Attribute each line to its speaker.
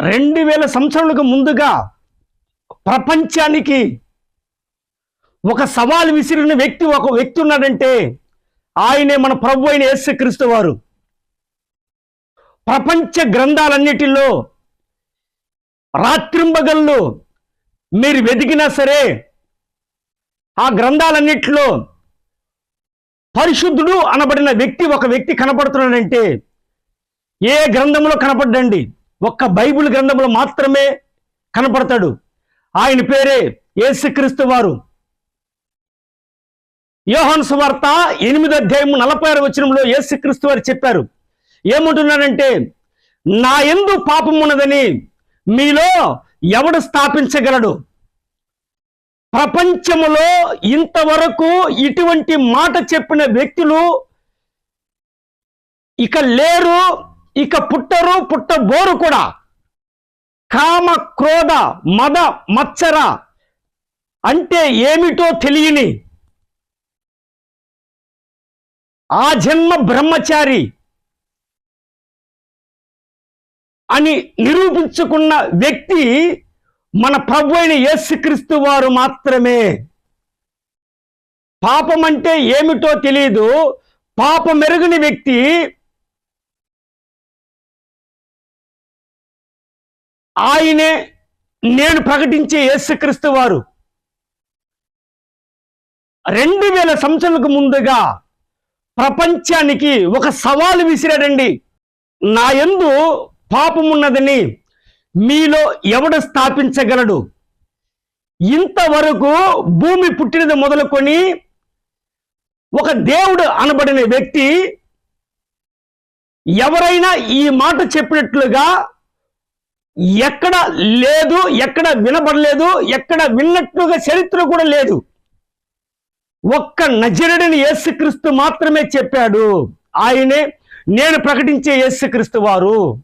Speaker 1: రెండు వేల సంవత్సరాలకు ముందుగా ప్రపంచానికి ఒక సవాల్ విసిరిన వ్యక్తి ఒక వ్యక్తి ఉన్నాడంటే ఆయనే మన ప్రభు అయిన యేసుక్రీస్తు వారు. ప్రపంచ గ్రంథాలన్నిటిలో రాత్రింబగళ్ళు మీరు వెతికినా సరే ఆ గ్రంథాలన్నిటిలో పరిశుద్ధుడు అనబడిన వ్యక్తి ఒక వ్యక్తి కనపడుతున్నాడంటే ఏ గ్రంథంలో కనపడ్డండి? ఒక్క బైబిల్ గ్రంథంలో మాత్రమే కనపడతాడు. ఆయన పేరే యేసుక్రీస్తు వారు. యోహాను సువార్త ఎనిమిది అధ్యాయం నలభై ఆరు వచనంలో యేసుక్రీస్తు వారు చెప్పారు. ఏమంటున్నాడంటే నా ఎందు పాపం ఉన్నదని మీలో ఎవడు స్థాపించగలడు? ప్రపంచములో ఇంతవరకు ఇటువంటి మాట చెప్పిన వ్యక్తులు ఇక లేరు. ఇక పుట్టరు పుట్టబోరు కూడా. కామ క్రోధ మద మత్సర అంటే ఏమిటో తెలియని ఆ జన్మ బ్రహ్మచారి అని నిరూపించుకున్న వ్యక్తి మన ప్రభు అయిన యేసుక్రీస్తు వారు మాత్రమే. పాపం అంటే ఏమిటో తెలియదు పాపం మెరుగుని వ్యక్తి ఆయనే నేను ప్రకటించే యేసుక్రీస్తు వారు. రెండు వేల సంవత్సరాలకు ముందుగా ప్రపంచానికి ఒక సవాలు విసిరాడండి. నా యందు పాపమున్నదని మీలో ఎవడు స్థాపించగలడు? ఇంతవరకు భూమి పుట్టినది మొదలుకొని ఒక దేవుడు అనబడిన వ్యక్తి ఎవరైనా ఈ మాట చెప్పినట్లుగా ఎక్కడ లేదు ఎక్కడ వినబడలేదు ఎక్కడ విన్నట్లుగా చరిత్ర కూడా లేదు. ఒక్క నజరుడిని యేసుక్రీస్తు మాత్రమే చెప్పాడు. ఆయనే నేను ప్రకటించే యేసుక్రీస్తు వారు.